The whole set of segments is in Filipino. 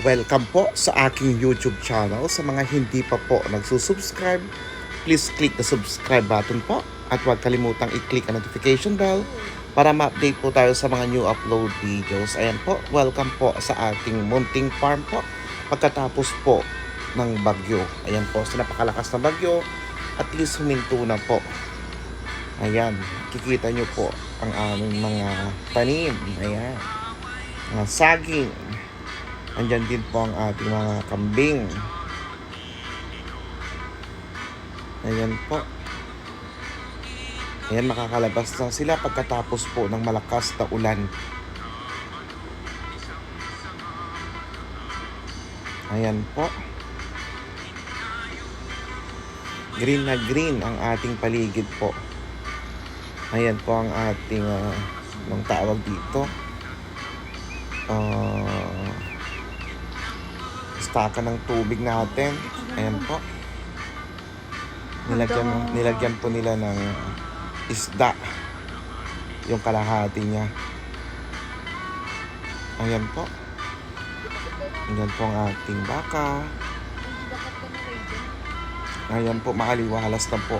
Welcome po sa aking YouTube channel. Sa mga hindi pa po nagsusubscribe, please click the subscribe button po at huwag kalimutang i-click ang notification bell para ma-update po tayo sa mga new upload videos. Ayan po, welcome po sa ating munting farm po pagkatapos po ng bagyo. Ayan po, sa napakalakas na bagyo, at least huminto na po. Ayan, kikita nyo po ang aming mga tanim. Ayan, mga saging. Andyan din po ang ating mga kambing. Ayan po. Ayan, makakalabas na sila pagkatapos po ng malakas na ulan. Ayan po. Green na green ang ating paligid po. Ayan po ang ating uh, anong tawag dito. Uh, staka ng tubig natin. Ayan po. Nilagyan, nilagyan po nila ng isda. Yung kalahati niya. Ayan po. Ayan po ang ating baka. Ayan po, makaliwalas na po.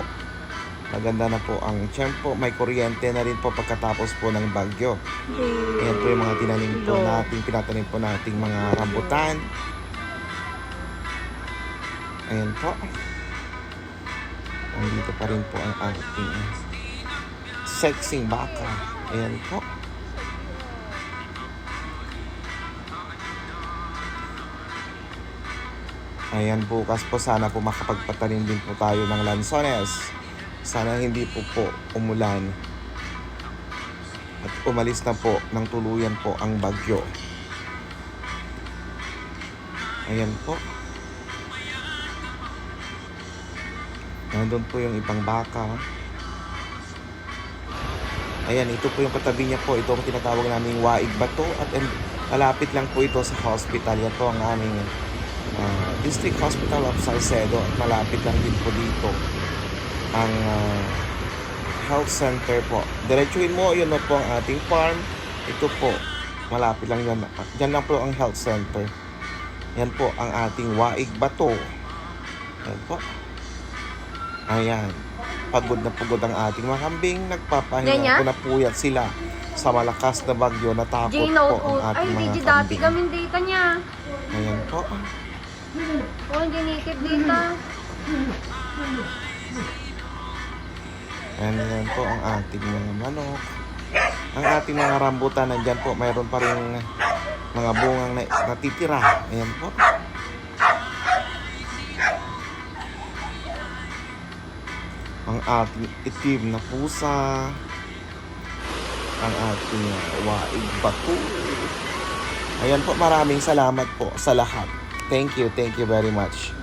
Maganda na po ang tiyempo. May kuryente na rin po pagkatapos po ng bagyo. Ayan po yung mga tinanim po natin, pinatanim po nating mga rambutan. Ayan po. Andito pa rin po ang ating sexing baka. Ayan po. Ayan bukas po sana po makapagpatanim din po tayo ng lansones. Sana hindi po po umulan. At umalis na po ng tuluyan po ang bagyo. Ayan po. Nandun po yung ibang baka. Ayan, ito po yung katabi niya po. Ito ang tinatawag naming Waig Bato. At malapit lang po ito sa hospital. Yan po ang aming ah, District Hospital of Salcedo. At malapit lang din po dito ang ah, health center po. Diretsuhin mo, yun na po ang ating farm. Ito po, malapit lang yan. Yan lang po ang health center. Yan po ang ating Waig Bato. Yan po. Ayan. Pagod na pagod ang ating mga kambing. Nagpapahinga po na puyat sila sa malakas na bagyo. Natakot po J-Note ang Ay, ating hindi mga J dati kambing. kami data niya. Ayan po. Oh, hindi native data. Ayan, yan po ang ating mga manok. Ang ating mga rambutan, nandyan po, mayroon pa rin mga bungang na, natitira. Ayan po. Ang ating itim na pusa. Ang ating waig batu. Ayan po, maraming salamat po sa lahat. Thank you, thank you very much.